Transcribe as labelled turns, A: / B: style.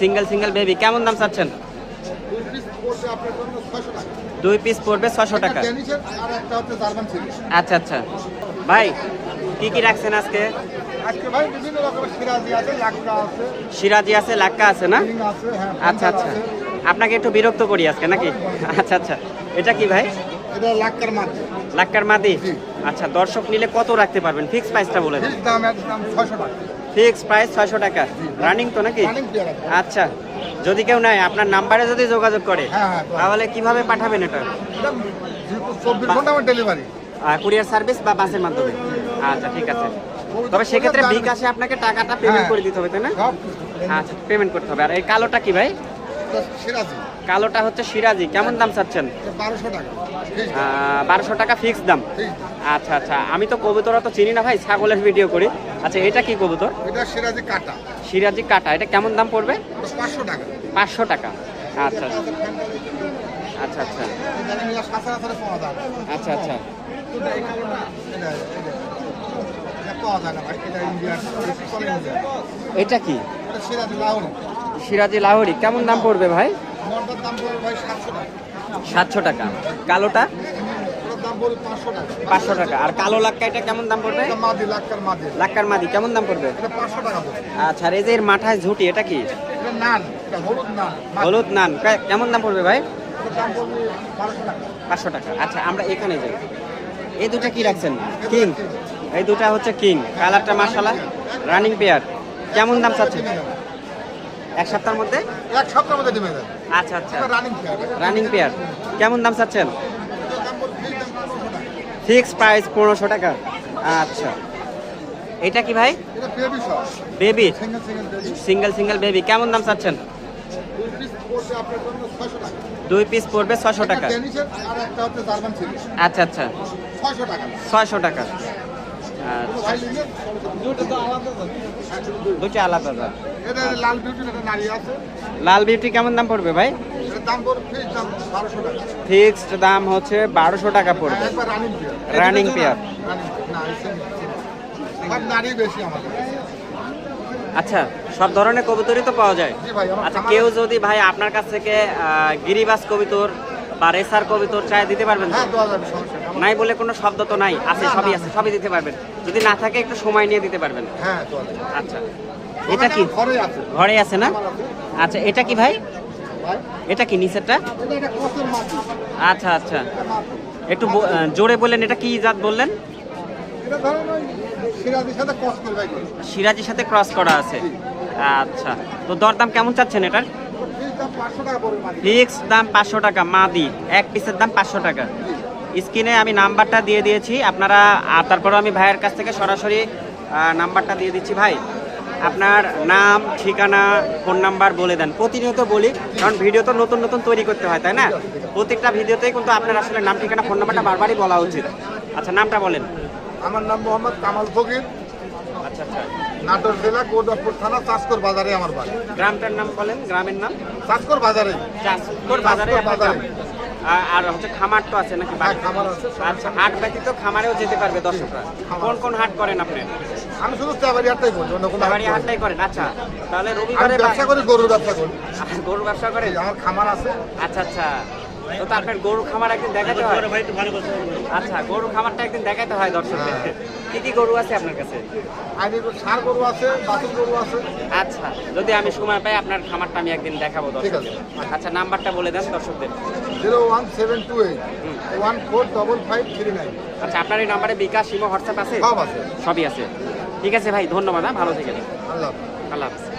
A: Single single baby কেমন দাম চাচ্ছেন? দুই পিস পড়বে ছশো টাকা। আচ্ছা আচ্ছা। ভাই কি কি রাখছেন আজকে?
B: সিরাজি আছে লাক্কা আছে।
A: না?
B: হ্যাঁ
A: আচ্ছা আচ্ছা। আপনাকে একটু বিরক্ত করি আজকে নাকি? আচ্ছা আচ্ছা। এটা কি ভাই?
B: লাক্কার
A: মাদি। আচ্ছা দর্শক নিলে কত রাখতে পারবেন? ফিক্স প্রাইসটা বলে দেন।
B: ফিক্স
A: প্রাইস ছয়শো টাকা। রানিং তো নাকি? আচ্ছা যদি কেউ নেয় আপনার নাম্বারে যদি যোগাযোগ করে
B: হ্যাঁ, হ্যাঁ।
A: তাহলে কীভাবে পাঠাবেন এটা?
B: এটা চব্বিশ ঘণ্টা ডেলিভারি
A: কুরিয়ার সার্ভিস বা বাসের মাধ্যমে? আচ্ছা ঠিক আছে। তবে সেক্ষেত্রে বিকাশে আপনাকে টাকাটা পেমেন্ট
B: হ্যাঁ।
A: করে দিতে হবে তাই না? আচ্ছা পেমেন্ট করতে হবে। আর এই কালোটা কি ভাই?
B: সিরাজি।
A: কালোটা হচ্ছে সিরাজি। কেমন দাম চাচ্ছেন?
B: বারোশো টাকা। ফিক্স
A: বারোশো টাকা ফিক্স দাম। আচ্ছা আচ্ছা। আমি তো কবুতর তো চিনি না ভাই ছাগলের ভিডিও করি। আচ্ছা এটা কি কবুতর?
B: এটা সিরাজি কাটা।
A: সিরাজি কাটা। এটা কেমন দাম পড়বে?
B: পাঁচশো টাকা।
A: পাঁচশো টাকা। আচ্ছা আচ্ছা। আচ্ছা
B: না।
A: আচ্ছা আচ্ছা।
B: এটা
A: কি?
B: সিরাজি
A: লাহোরি কেমন দাম পড়বে ভাই?
B: সাতশো টাকা।
A: কালোটা?
B: পাঁচশো টাকা।
A: আর কালো লাক্কা এটা কেমন দাম পড়বে?
B: লাক্কার মাদি।
A: কেমন দাম পড়বে? আচ্ছা আর এই যে এর মাথায় ঝুটি এটা কি?
B: হলুদ নান।
A: কেমন দাম পড়বে ভাই? পাঁচশো টাকা। আচ্ছা আমরা এখানে যাই। এই দুটা কি রাখছেন? কিং। এই দুটা হচ্ছে কিং। কালারটা মাসালা রানিং পেয়ার। কেমন দাম চাচ্ছেন? এক সপ্তাহের মধ্যে?
B: এক সপ্তাহের মধ্যে যাবে
A: আচ্ছা আচ্ছা।
B: রানিং পেয়ার
A: রানিং পেয়ার কেমন দাম চাচ্ছেন?
B: ফিক্স
A: প্রাইস পনেরোশো টাকা। আচ্ছা। এটা কি ভাই?
B: বেবি সিঙ্গেল সিঙ্গেল বেবি
A: কেমন দাম চাচ্ছেন?
B: দুই পিস পড়বে
A: ছশো টাকা। আচ্ছা আচ্ছা।
B: ছয়শো টাকা। দুটো তো আলাদা দাম।
A: দুটো আলাদা
B: এটা লাল বিউটি
A: কেমন দাম পড়বে ভাই? ফিক্সড দাম হচ্ছে বারোশো টাকা পড়বে।
B: Running pair. না বেশি আমাদের
A: আচ্ছা সব ধরনের কবুতরই তো পাওয়া যায়। আচ্ছা কেউ যদি ভাই আপনার কাছ থেকে গিরিবাস কবিতর বা রেসার কবিতর চাই দিতে পারবেন?
B: হ্যাঁ সমস্যা নেই।
A: বলে কোনো শব্দ তো নাই আছে সবই আছে সবই দিতে পারবেন। যদি না থাকে একটু সময় নিয়ে দিতে পারবেন।
B: হ্যাঁ
A: আচ্ছা। এটা কি?
B: ঘরে আছে।
A: না? আচ্ছা এটা কি ভাই? এটা কি নিচেরটা? আচ্ছা আচ্ছা। একটু জোরে বললেন এটা কি জাত বললেন?
B: সিরাজির সাথে
A: ক্রস করা আছে। আচ্ছা। তো দরদাম কেমন চাচ্ছেন এটার?
B: ফিক্স দাম পাঁচশো টাকা
A: মাদি। এক পিসের দাম পাঁচশো টাকা। স্ক্রিনে আমি নাম্বারটা দিয়ে দিয়েছি। আপনারা আর তারপরে আমি ভাইয়ের কাছ থেকে সরাসরি নাম্বারটা দিয়ে দিচ্ছি। ভাই আপনার নাম ঠিকানা ফোন নাম্বার বলে দেন। প্রতিনিয়ত বলি কারণ ভিডিও তো নতুন নতুন তৈরি করতে হয় তাই না? প্রত্যেকটা ভিডিওতেই কিন্তু আপনার আসলে নাম ঠিকানা ফোন নাম্বারটা বারবারই বলা উচিত। আচ্ছা নামটা বলেন।
B: আমার নাম মোহাম্মদ কামাল ফকির।
A: আচ্ছা আচ্ছা।
B: নাটোর জেলা থানা চাষকর বাজারে আমার বাড়ি।
A: গ্রামটার নাম বলেন গ্রামের নাম?
B: চাষকর বাজারে।
A: চাষকর বাজারে। আর- হচ্ছে খামার তো আছে নাকি?
B: হ্যাঁ,
A: হাট ব্যতীত খামারেও যেতে পারবে দর্শকরা? কোন কোন হাট করেন আপনি?
B: আমি শুধু হাটটাই করি অন্য কোনো হাট
A: খামারি হাটটাই করেন আচ্ছা। তাহলে রবিবারে
B: ব্যবসা করি গরুর ব্যবসা করি।
A: গরুর ব্যবসা
B: আমার খামার আছে।
A: আচ্ছা আচ্ছা। তো তো আপনার গরু খামার একদিন দেখাতে হয়। আচ্ছা গরু খামারটা একদিন দেখাতে হয় দর্শকদের।
B: হ্যাঁ।
A: কি কি গরু আছে আপনার কাছে?
B: সার গরু আছে বাছুর গরু আছে।
A: আচ্ছা যদি আমি সময় পাই আপনার খামারটা আমি একদিন দেখাবো
B: ঠিক
A: দর্শকদের। আচ্ছা নাম্বারটা বলে দেন দর্শকদের।
B: Zero one seven two eight one four double five three nine.
A: আচ্ছা আপনার এই নাম্বারে বিকাশ সিমো হোয়াটসঅ্যাপ আছে?
B: সব আছে।
A: সবই আছে। ঠিক আছে ভাই ধন্যবাদ হ্যাঁ ভালো থেকে
B: আল্লাহ
A: আল্লাহ হাফিজ।